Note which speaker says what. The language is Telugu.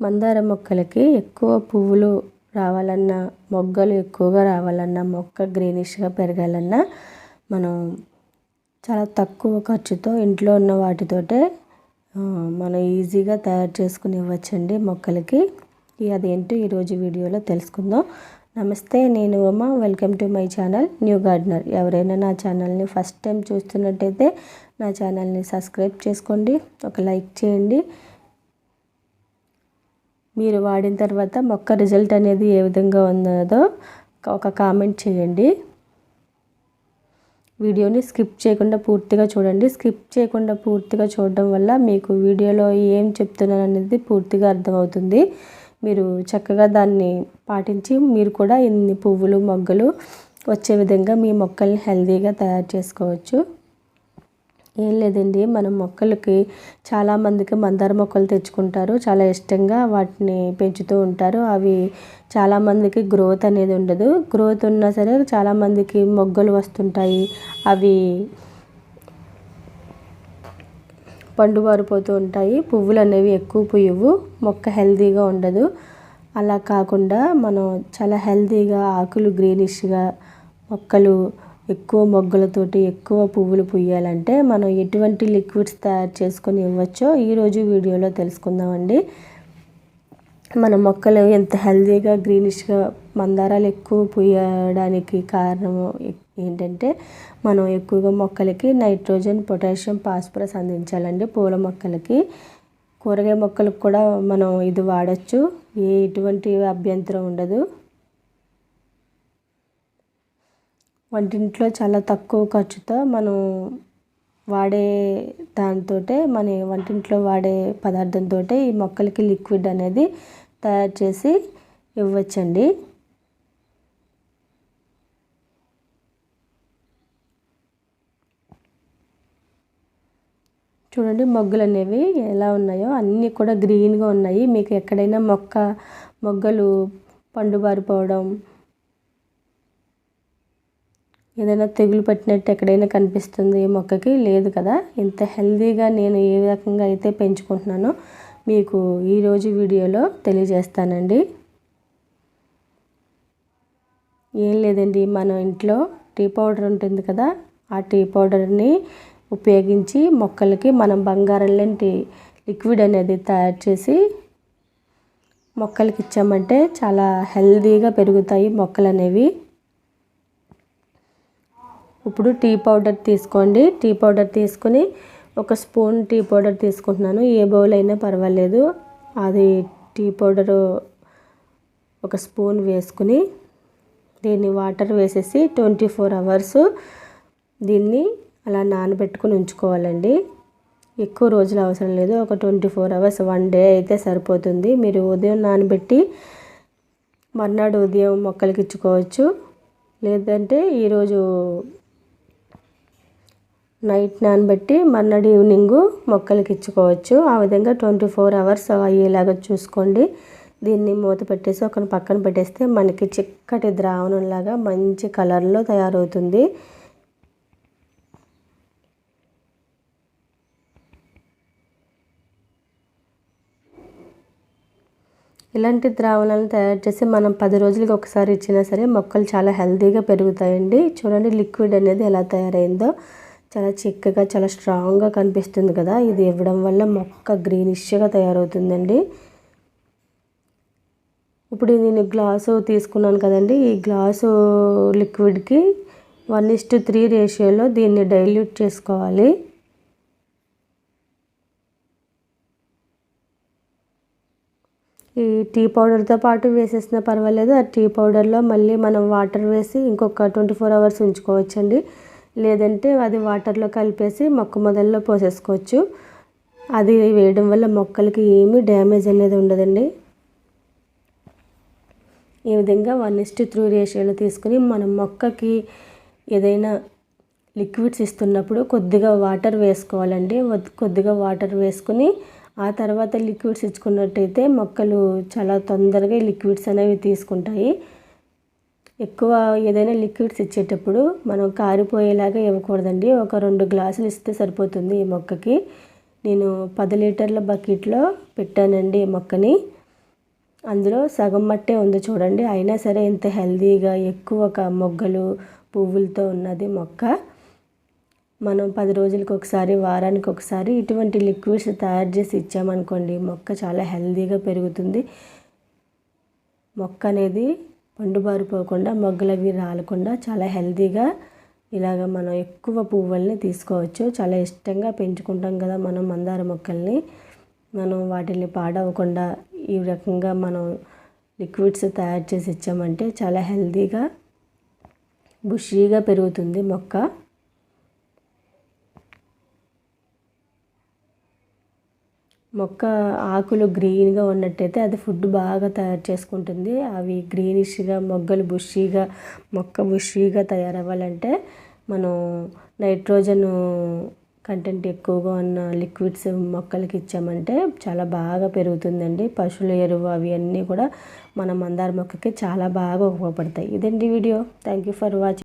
Speaker 1: మందార మొక్కలకి ఎక్కువ పువ్వులు రావాలన్నా మొగ్గలు ఎక్కువగా రావాలన్నా మొక్క గ్రీనిష్గా పెరగాలన్నా మనం చాలా తక్కువ ఖర్చుతో ఇంట్లో ఉన్న వాటితోటే మనం ఈజీగా తయారు చేసుకుని ఇవ్వచ్చండి మొక్కలకి. అదేంటో ఈరోజు వీడియోలో తెలుసుకుందాం. నమస్తే నేను Uma. Welcome to my channel new gardener. ఎవరైనా నా ఛానల్ని ఫస్ట్ టైం చూస్తున్నట్టయితే నా ఛానల్ని సబ్స్క్రైబ్ చేసుకోండి. ఒక లైక్ చేయండి. మీరు వాడిన తర్వాత మొక్క రిజల్ట్ అనేది ఏ విధంగా ఉన్నదో ఒక కామెంట్ చేయండి. వీడియోని స్కిప్ చేయకుండా పూర్తిగా చూడండి. స్కిప్ చేయకుండా పూర్తిగా చూడడం వల్ల మీకు వీడియోలో ఏం చెప్తున్నాను అనేది పూర్తిగా అర్థమవుతుంది. మీరు చక్కగా దాన్ని పాటించి మీరు కూడా ఇన్ని పువ్వులు మొగ్గలు వచ్చే విధంగా మీ మొక్కల్ని హెల్తీగా తయారు చేసుకోవచ్చు. ఏం లేదండి. మనం మొక్కలకి చాలామందికి మందార మొక్కలు తెచ్చుకుంటారు. చాలా ఇష్టంగా వాటిని పెంచుతూ ఉంటారు. అవి చాలామందికి గ్రోత్ అనేది ఉండదు. గ్రోత్ ఉన్నా సరే చాలామందికి మొగ్గలు వస్తుంటాయి. అవి పండు వారిపోతూ ఉంటాయి. పువ్వులు అనేవి ఎక్కువ పుయ్యవు. మొక్క హెల్తీగా ఉండదు. అలా కాకుండా మనం చాలా హెల్తీగా ఆకులు గ్రీనిష్గా మొక్కలు ఎక్కువ మొగ్గలతోటి ఎక్కువ పువ్వులు పుయ్యాలంటే మనం ఎటువంటి లిక్విడ్స్ తయారు చేసుకొని ఇవ్వచ్చో ఈరోజు వీడియోలో తెలుసుకుందామండి. మన మొక్కలు ఎంత హెల్దీగా గ్రీనిష్గా మందారాలు ఎక్కువ పుయ్యడానికి కారణం ఏంటంటే మనం ఎక్కువగా మొక్కలకి నైట్రోజన్ పొటాషియం ఫాస్ఫరస్ అందించాలండి పూల మొక్కలకి. కూరగాయ మొక్కలకు కూడా మనం ఇది వాడచ్చు. ఏ ఎటువంటి అభ్యంతరం ఉండదు. వంటింట్లో చాలా తక్కువ ఖర్చుతో మనం వాడే దాంతో మన వంటింట్లో వాడే పదార్థంతో ఈ మొక్కలకి లిక్విడ్ అనేది తయారు చేసి ఇవ్వచ్చండి. చూడండి మొగ్గలు అనేవి ఎలా ఉన్నాయో అన్నీ కూడా గ్రీన్గా ఉన్నాయి. మీకు ఎక్కడైనా మొక్క మొగ్గలు పండుబారిపోవడం ఏదైనా తెగులు పట్టినట్టు ఎక్కడైనా కనిపిస్తుంది మొక్కకి? లేదు కదా. ఇంత హెల్దీగా నేను ఏ రకంగా అయితే పెంచుకుంటున్నానో మీకు ఈరోజు వీడియోలో తెలియజేస్తానండి. ఏం లేదండి. మన ఇంట్లో టీ పౌడర్ ఉంటుంది కదా. ఆ టీ పౌడర్ని ఉపయోగించి మొక్కలకి మనం బంగారం లాంటి లిక్విడ్ అనేది తయారు చేసి మొక్కలకి ఇచ్చామంటే చాలా హెల్దీగా పెరుగుతాయి మొక్కలు అనేవి ఇప్పుడు టీ పౌడర్ తీసుకోండి. టీ పౌడర్ తీసుకుని ఒక స్పూన్ టీ పౌడర్ తీసుకుంటున్నాను. ఏ బౌల్ అయినా పర్వాలేదు. అది టీ పౌడరు ఒక స్పూన్ వేసుకుని దీన్ని వాటర్ వేసేసి ట్వంటీ ఫోర్ అవర్స్ దీన్ని అలా నానబెట్టుకుని ఉంచుకోవాలండి. ఎక్కువ రోజులు అవసరం లేదు. ఒక twenty four hours one day అయితే సరిపోతుంది. మీరు ఉదయం నానబెట్టి మర్నాడు ఉదయం మొక్కలకి ఇచ్చుకోవచ్చు. లేదంటే ఈరోజు నైట్ నానబెట్టి మర్నాడు ఈవినింగు మొక్కలకి ఇచ్చుకోవచ్చు. ఆ విధంగా ట్వంటీ ఫోర్ అవర్స్ అయ్యేలాగా చూసుకోండి. దీన్ని మూత పెట్టేసి ఒక పక్కన పెట్టేస్తే మనకి చిక్కటి ద్రావణంలాగా మంచి కలర్లో తయారవుతుంది. ఇలాంటి ద్రావణాలను తయారు చేసి మనం పది రోజులకి ఒకసారి ఇచ్చినా సరే మొక్కలు చాలా హెల్తీగా పెరుగుతాయండి. చూడండి లిక్విడ్ అనేది ఎలా తయారైందో. చాలా చిక్కగా చాలా స్ట్రాంగ్గా కనిపిస్తుంది కదా. ఇది ఇవ్వడం వల్ల మొక్క గ్రీనిష్గా తయారవుతుందండి. ఇప్పుడు నేను గ్లాసు తీసుకున్నాను కదండి. ఈ గ్లాసు లిక్విడ్కి వన్ ఇస్టు త్రీ రేషియోలో దీన్ని డైల్యూట్ చేసుకోవాలి. ఈ టీ పౌడర్తో పాటు వేసేసిన పర్వాలేదు. ఆ టీ పౌడర్లో మళ్ళీ మనం వాటర్ వేసి ఇంకొక ట్వంటీ ఫోర్ అవర్స్ ఉంచుకోవచ్చండి. లేదంటే అది వాటర్లో కలిపేసి మొక్క మొదల్లో పోసేసుకోవచ్చు. అది వేయడం వల్ల మొక్కలకి ఏమీ డ్యామేజ్ అనేది ఉండదండి. ఈ విధంగా వన్ ఇస్ట్ త్రూ రేషియోలో తీసుకుని మనం మొక్కకి ఏదైనా లిక్విడ్స్ ఇస్తున్నప్పుడు కొద్దిగా వాటర్ వేసుకోవాలండి. కొద్దిగా వాటర్ వేసుకుని ఆ తర్వాత లిక్విడ్స్ ఇచ్చుకున్నట్టయితే మొక్కలు చాలా తొందరగా లిక్విడ్స్ అనేవి తీసుకుంటాయి. ఎక్కువ ఏదైనా లిక్విడ్స్ ఇచ్చేటప్పుడు మనం కారిపోయేలాగా ఇవ్వకూడదండి. ఒక రెండు గ్లాసులు ఇస్తే సరిపోతుంది ఈ మొక్కకి. నేను పది లీటర్ల బకెట్లో పెట్టానండి ఈ మొక్కని. అందులో సగం మట్టే ఉంది చూడండి. అయినా సరే ఇంత హెల్దీగా ఎక్కువ ఒక మొగ్గలు పువ్వులతో ఉన్నది మొక్క. మనం పది రోజులకు ఒకసారి వారానికి ఒకసారి ఇటువంటి లిక్విడ్స్ తయారు చేసి ఇచ్చామనుకోండి మొక్క చాలా హెల్దీగా పెరుగుతుంది. మొక్క అనేది పండుబారిపోకుండా మొగ్గలు అవి రాలకుండా చాలా హెల్దీగా ఇలాగ మనం ఎక్కువ పువ్వుల్ని తీసుకోవచ్చు. చాలా ఇష్టంగా పెంచుకుంటాం కదా మనం మందార మొక్కల్ని. మనం వాటిని పాడవకుండా ఈ రకంగా మనం లిక్విడ్స్ తయారు చేసి ఇచ్చామంటే చాలా హెల్తీగా బుషీగా పెరుగుతుంది మొక్క. మొక్క ఆకులు గ్రీన్గా ఉన్నట్టయితే అది ఫుడ్ బాగా తయారు చేసుకుంటుంది. అవి గ్రీనిష్గా మొగ్గలు బుషీగా మొక్క బుషీగా తయారవ్వాలంటే మనం నైట్రోజన్ కంటెంట్ ఎక్కువగా ఉన్న లిక్విడ్స్ మొక్కలకి ఇచ్చామంటే చాలా బాగా పెరుగుతుందండి. పశువుల ఎరువు అవి అన్నీ కూడా మన మందార మొక్కకి చాలా బాగా ఉపయోగపడతాయి. ఇదండి video. Thank you for watching